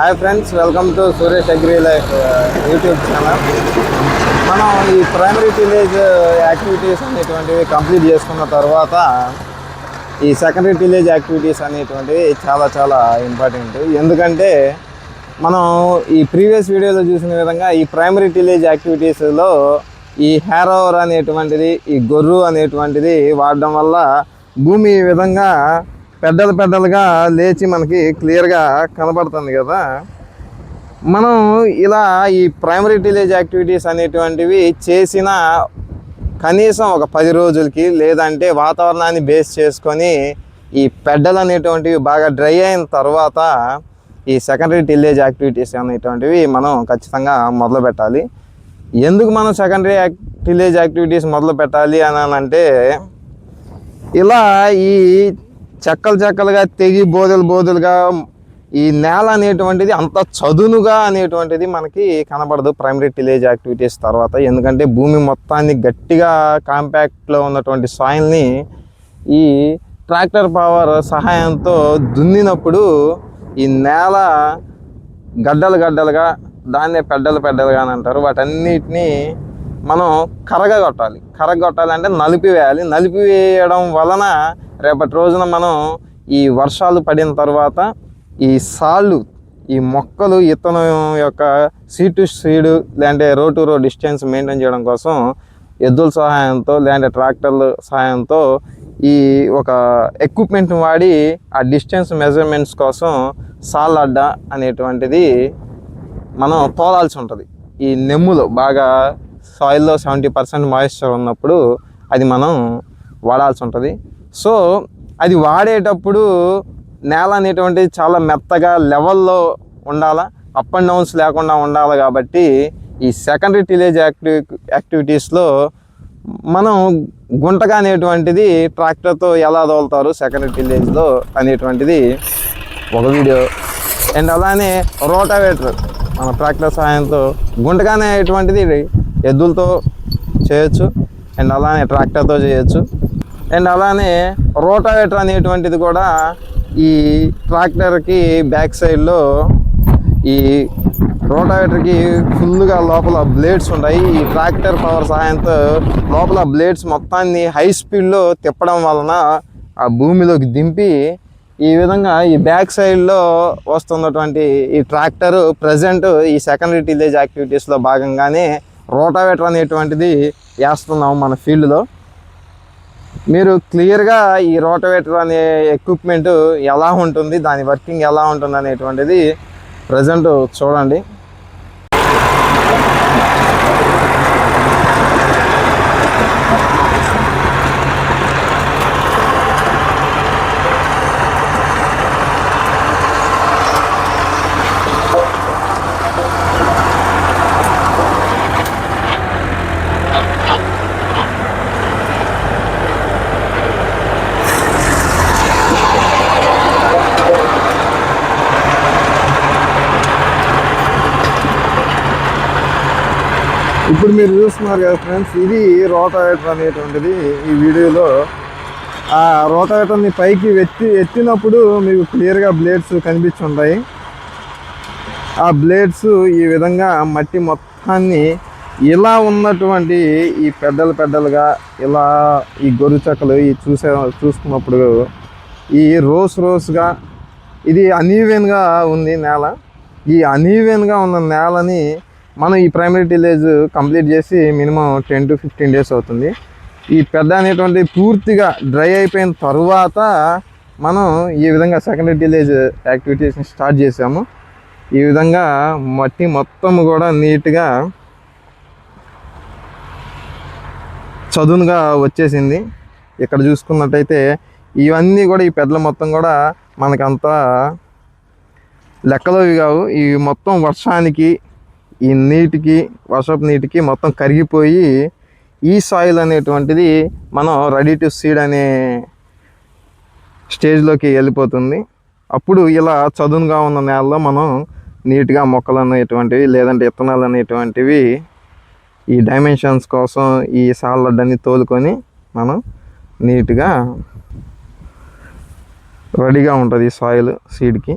Hi friends welcome to Suresh agri life YouTube channel మనం ఈ primary tillage activities అనేటువంటివి complete చేసుకున్న తర్వాత ఈ సెకండరీ విలేజ్ యాక్టివిటీస్ అనేటువంటివి చాలా చాలా ఇంపార్టెంట్ ఎందుకంటే మనం ఈ ప్రీవియస్ వీడియోలో చూసిన విధంగా ఈ ప్రైమరీ విలేజ్ యాక్టివిటీస్లో ఈ హెయిర్ ఓవర్ అనేటువంటిది ఈ గొర్రు అనేటువంటిది వాడడం వల్ల భూమి ఈ విధంగా పెద్దలు పెద్దలుగా లేచి మనకి క్లియర్గా కనబడుతుంది కదా. మనం ఇలా ఈ ప్రైమరీ విలేజ్ యాక్టివిటీస్ అనేటువంటివి చేసిన కనీసం ఒక పది రోజులకి లేదంటే వాతావరణాన్ని బేస్ చేసుకొని ఈ పెడ్డలు అనేటువంటివి బాగా డ్రై అయిన తర్వాత ఈ సెకండరీ టిల్లేజ్ యాక్టివిటీస్ అనేటువంటివి మనం ఖచ్చితంగా మొదలు పెట్టాలి. ఎందుకు మనం సెకండరీ టిల్లేజ్ యాక్టివిటీస్ మొదలు పెట్టాలి అని అంటే ఇలా ఈ చెక్కలు చెక్కలుగా తెగి బోదలు బోదలుగా ఈ నేల అనేటువంటిది అంత చదునుగా అనేటువంటిది మనకి కనబడదు. ప్రైమరీ టిలేజ్ యాక్టివిటీస్ తర్వాత ఎందుకంటే భూమి మొత్తాన్ని గట్టిగా కాంపాక్ట్లో ఉన్నటువంటి సాయిల్ని ఈ ట్రాక్టర్ పవర్ సహాయంతో దున్నినప్పుడు ఈ నేల గడ్డలు గడ్డలుగా దాన్నే పెడ్డలు పెడ్డలుగా అని అంటారు. వాటన్నిటిని మనం కరగగొట్టాలి. కరగొట్టాలి అంటే నలిపివేయాలి. నలిపివేయడం వలన రేపటి రోజున మనం ఈ వర్షాలు పడిన తర్వాత ఈ సాళ్ళు ఈ మొక్కలు ఇత్తనం యొక్క సీడ్ టు సీడ్ లేదంటే రో టు రో డిస్టెన్స్ మెయింటైన్ చేయడం కోసం ఎద్దుల సహాయంతో లేదంటే ట్రాక్టర్ల సహాయంతో ఈ ఒక ఎక్విప్మెంట్ వాడి ఆ డిస్టెన్స్ మెజర్మెంట్స్ కోసం సాల్ అడ్డ అనేటువంటిది మనం తోలాల్సి ఉంటుంది. ఈ నెమ్ములో బాగా సాయిల్లో సెవెంటీ పర్సెంట్ మాయిశ్చర్ ఉన్నప్పుడు అది మనం వాడాల్సి ఉంటుంది. సో అది వాడేటప్పుడు నేల అనేటువంటిది చాలా మెత్తగా లెవెల్లో ఉండాలా అప్ అండ్ డౌన్స్ లేకుండా ఉండాలి కాబట్టి ఈ సెకండరీ టిలేజ్ యాక్టివి యాక్టివిటీస్లో మనం గుంటగా అనేటువంటిది ట్రాక్టర్తో ఎలా తోలుతారు సెకండరీ టిలేజ్లో అనేటువంటిది ఒక వీడియో. అండ్ అలానే రోటావేటర్ మన ట్రాక్టర్ సహాయంతో గుంటగానే అనేటువంటిది ఎద్దులతో చేయొచ్చు అండ్ అలానే ట్రాక్టర్తో చేయొచ్చు. అండ్ అలానే రోటావేటర్ అనేటువంటిది కూడా ఈ ట్రాక్టర్కి బ్యాక్ సైడ్లో ఈ రోటావేటర్కి ఫుల్గా లోపల బ్లేడ్స్ ఉంటాయి. ఈ ట్రాక్టర్ పవర్ సహాయంతో లోపల బ్లేడ్స్ మొత్తాన్ని హై స్పీడ్లో తిప్పడం వలన ఆ భూమిలోకి దింపి ఈ విధంగా ఈ బ్యాక్ సైడ్లో వస్తున్నటువంటి ఈ ట్రాక్టర్ ప్రజెంట్ ఈ సెకండరీ టిలేజ్ యాక్టివిటీస్లో భాగంగానే రోటావేటర్ అనేటువంటిది వేస్తున్నాం మన ఫీల్డ్లో. మీరు క్లియర్గా ఈ రోటవేటర్ అనే ఎక్విప్మెంట్ ఎలా ఉంటుంది దాని వర్కింగ్ ఎలా ఉంటుంది అనేటువంటిది ప్రజెంట్ చూడండి. ఇప్పుడు మీరు చూస్తున్నారు కదా ఫ్రెండ్స్ ఇది రోటావేటర్ అనేటువంటిది ఈ వీడియోలో. ఆ రోటావేటర్ని పైకి ఎత్తి ఎత్తినప్పుడు మీకు క్లియర్గా బ్లేడ్స్ కనిపించుంటాయి ఆ బ్లేడ్స్ ఈ విధంగా మట్టి మొత్తాన్ని ఇలా ఉన్నటువంటి ఈ పెద్దలు పెద్దలుగా ఇలా ఈ గొర్రె చెక్కలు ఈ చూసే చూసుకున్నప్పుడు ఈ రోస్ రోస్గా ఇది అనీవెన్గా ఉంది నేల. ఈ అనీవెన్గా ఉన్న నేలని మనం ఈ ప్రైమరీ టిలేజ్ కంప్లీట్ చేసి minimum ten to fifteen days అవుతుంది. ఈ పెద్ద అనేటువంటి పూర్తిగా డ్రై అయిపోయిన తర్వాత మనం ఈ విధంగా సెకండరీ టిలేజ్ యాక్టివిటీస్ని స్టార్ట్ చేసాము. ఈ విధంగా మట్టి మొత్తం కూడా నీట్గా చదునుగా వచ్చేసింది. ఇక్కడ చూసుకున్నట్టయితే ఇవన్నీ కూడా ఈ పెద్దల మొత్తం కూడా మనకంతా లెక్కలోవి కావు. ఈ మొత్తం వర్షానికి ఈ నీటికి వర్షపు నీటికి మొత్తం కరిగిపోయి ఈ సాయిల్ అనేటువంటిది మనం రెడీ టు సీడ్ అనే స్టేజ్లోకి వెళ్ళిపోతుంది. అప్పుడు ఇలా చదునుగా ఉన్న నేలలో మనం నీట్గా మొక్కలు అనేటువంటివి లేదంటే ఇత్తనాలు అనేటువంటివి ఈ డైమెన్షన్స్ కోసం ఈ సాలడ్డని తోలుకొని మనం నీట్గా రెడీగా ఉంటుంది ఈ సాయిల్ సీడ్కి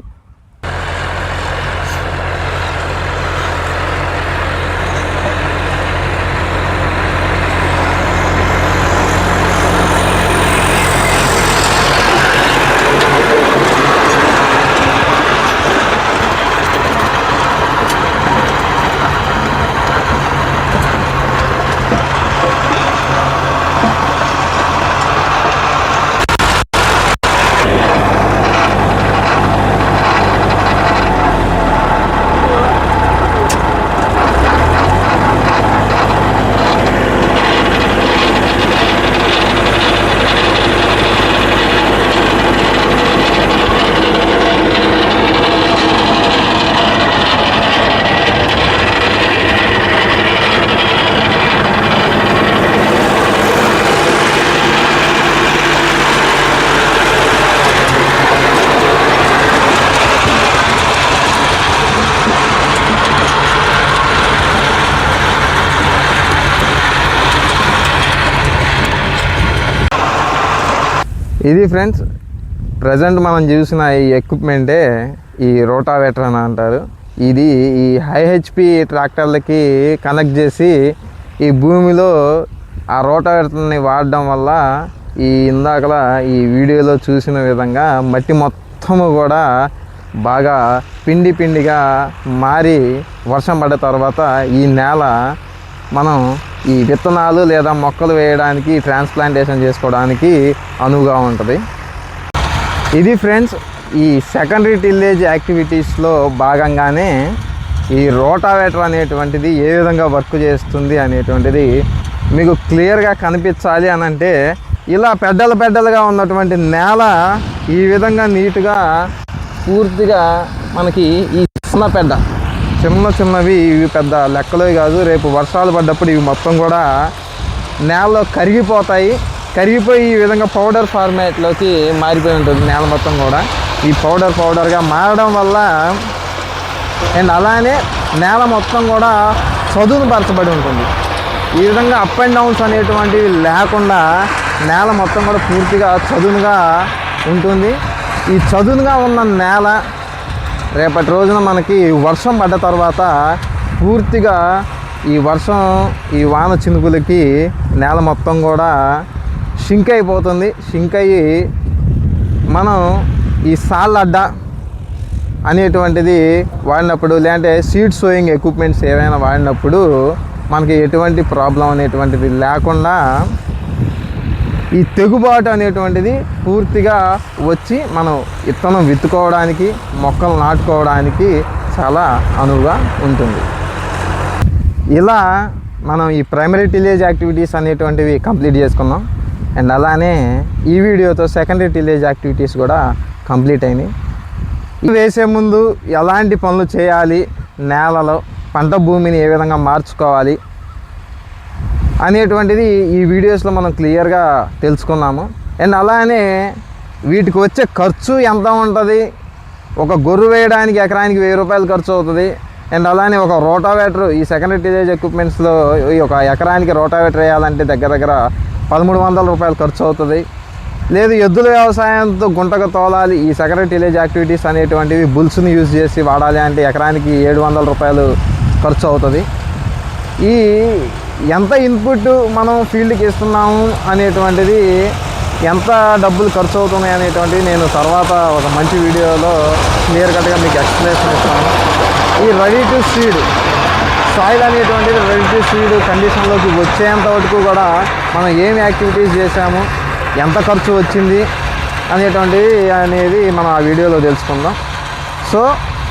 ఇది ఫ్రెండ్స్ ప్రజెంట్ మనం చూసిన ఈ ఎక్విప్మెంటే ఈ రోటావేటర్ అని అంటారు. ఇది ఈ హై హెచ్పి ట్రాక్టర్లకి కనెక్ట్ చేసి ఈ భూమిలో ఆ రోటావేటర్ని వాడడం వల్ల ఈ ఇందాకలా ఈ వీడియోలో చూసిన విధంగా మట్టి మొత్తము కూడా బాగా పిండి పిండిగా మారి వర్షం పడ్డ తర్వాత ఈ నేల మనం ఈ విత్తనాలు లేదా మొక్కలు వేయడానికి ట్రాన్స్ప్లాంటేషన్ చేసుకోవడానికి అనువుగా ఉంటుంది. ఇది ఫ్రెండ్స్ ఈ సెకండరీ టిల్లేజ్ యాక్టివిటీస్లో భాగంగానే ఈ రోటావేటర్ అనేటువంటిది ఏ విధంగా వర్క్ చేస్తుంది అనేటువంటిది మీకు క్లియర్గా కనిపించాలి అని అంటే ఇలా పెద్దలు పెద్దలుగా ఉన్నటువంటి నేల ఈ విధంగా నీట్గా పూర్తిగా మనకి ఈ చిన్న పెద్ద చిన్న చిన్నవి ఇవి పెద్ద లెక్కలు కాదు. రేపు వర్షాలు పడ్డప్పుడు ఇవి మొత్తం కూడా నేలలో కరిగిపోతాయి. కరిగిపోయి ఈ విధంగా పౌడర్ ఫార్మేట్లోకి మారిపోయి ఉంటుంది నేల మొత్తం కూడా. ఈ పౌడర్ పౌడర్గా మారడం వల్ల అండ్ అలానే నేల మొత్తం కూడా చదును పరచబడి ఉంటుంది. ఈ విధంగా అప్ అండ్ డౌన్స్ అనేటువంటివి లేకుండా నేల మొత్తం కూడా పూర్తిగా చదునుగా ఉంటుంది. ఈ చదునుగా ఉన్న నేల రేపటి రోజున మనకి వర్షం పడ్డ తర్వాత పూర్తిగా ఈ వర్షం ఈ వాన చినుకులకి నేల మొత్తం కూడా షింక్ అయిపోతుంది. షింక్ అయ్యి మనం ఈ సాళ్ళడ్డ అనేటువంటిది వాడినప్పుడు లేదంటే సీడ్ సోయింగ్ ఎక్విప్మెంట్స్ ఏవైనా వాడినప్పుడు మనకి ఎటువంటి ప్రాబ్లం అనేటువంటిది లేకుండా ఈ తెగుబాటు అనేటువంటిది పూర్తిగా వచ్చి మనం విత్తనం విత్తుకోవడానికి మొక్కలు నాటుకోవడానికి చాలా అనువుగా ఉంటుంది. ఇలా మనం ఈ ప్రైమరీ టిలేజ్ యాక్టివిటీస్ అనేటువంటివి కంప్లీట్ చేసుకున్నాం. అండ్ అలానే ఈ వీడియోతో సెకండరీ టిలేజ్ యాక్టివిటీస్ కూడా కంప్లీట్ అయినాయి. వేసే ముందు ఎలాంటి పనులు చేయాలి? నేలలో పంట భూమిని ఏ విధంగా మార్చుకోవాలి? అనేటువంటిది ఈ వీడియోస్లో మనం క్లియర్గా తెలుసుకున్నాము. అండ్ అలానే వీటికి వచ్చే ఖర్చు ఎంత ఉంటుంది? ఒక గొర్రు వేయడానికి ఎకరానికి వెయ్యి రూపాయలు ఖర్చు అవుతుంది. అండ్ అలానే ఒక రోటావేటర్ ఈ సెకండ్ టీజేజ్ ఎక్విప్మెంట్స్లో ఈ ఒక ఎకరానికి రోటావేటర్ వేయాలంటే దగ్గర దగ్గర పదమూడు వందల రూపాయలు ఖర్చు అవుతుంది. లేదు ఎద్దుల వ్యవసాయంతో గుంటకు తోలాలి ఈ సెకండ్ టీలేజ్ యాక్టివిటీస్ అనేటువంటివి బుల్స్ని యూజ్ చేసి వాడాలి అంటే ఎకరానికి ఏడు వందల రూపాయలు ఖర్చు అవుతుంది. ఈ ఎంత ఇన్పుట్ మనం ఫీల్డ్కి ఇస్తున్నాము అనేటువంటిది ఎంత డబ్బులు ఖర్చు అవుతున్నాయి అనేటువంటిది నేను తర్వాత ఒక మంచి వీడియోలో క్లియర్ కట్గా మీకు ఎక్స్ప్లెనేషన్ ఇస్తాను. ఈ రెడీ టు సీడ్ సాయిల్ అనేటువంటిది రెడీ టు సీడ్ కండిషన్లోకి వచ్చేంత వరకు కూడా మనం ఏం యాక్టివిటీస్ చేశాము ఎంత ఖర్చు వచ్చింది అనేటువంటిది అనేది మనం ఆ వీడియోలో తెలుసుకుందాం. సో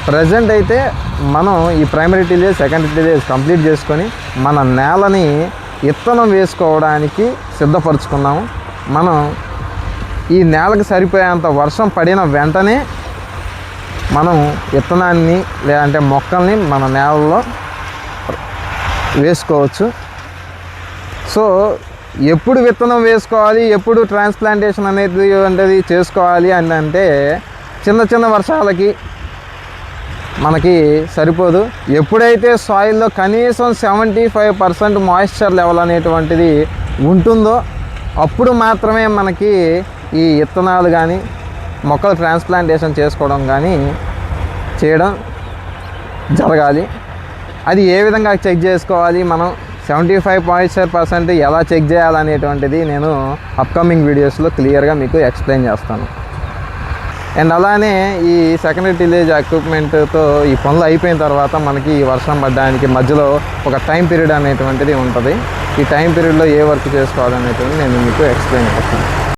ప్రజెంట్ అయితే మనం ఈ primary tillage second tillage complete చేసుకొని మన నేలని విత్తనం వేసుకోవడానికి సిద్ధపరచుకున్నాము. మనం ఈ నేలకు సరిపోయేంత వర్షం పడిన వెంటనే మనం విత్తనాన్ని లేదంటే మొక్కల్ని మన నేలలో వేసుకోవచ్చు. సో ఎప్పుడు విత్తనం వేసుకోవాలి ఎప్పుడు ట్రాన్స్ప్లాంటేషన్ అనేది అనేది చేసుకోవాలి అని అంటే చిన్న చిన్న వర్షాలకి మనకి సరిపోదు. ఎప్పుడైతే సాయిల్లో కనీసం seventy five percent moisture level అనేటువంటిది ఉంటుందో అప్పుడు మాత్రమే మనకి ఈ విత్తనాలు కానీ మొక్కలు ట్రాన్స్ప్లాంటేషన్ చేసుకోవడం కానీ చేయడం జరగాలి. అది ఏ విధంగా చెక్ చేసుకోవాలి? మనం seventy five point five percent ఎలా చెక్ చేయాలనేటువంటిది నేను అప్కమింగ్ వీడియోస్లో క్లియర్గా మీకు ఎక్స్ప్లెయిన్ చేస్తాను. అండ్ అలానే ఈ సెకండరీ టిలేజ్ ఎక్విప్మెంట్తో ఈ పనులు అయిపోయిన తర్వాత మనకి ఈ వర్షం పడడానికి మధ్యలో ఒక టైం పీరియడ్ అనేటువంటిది ఉంటుంది. ఈ టైం పీరియడ్లో ఏ వర్క్ చేసుకోవాలనేటువంటి నేను మీకు ఎక్స్ప్లెయిన్ చేస్తాను.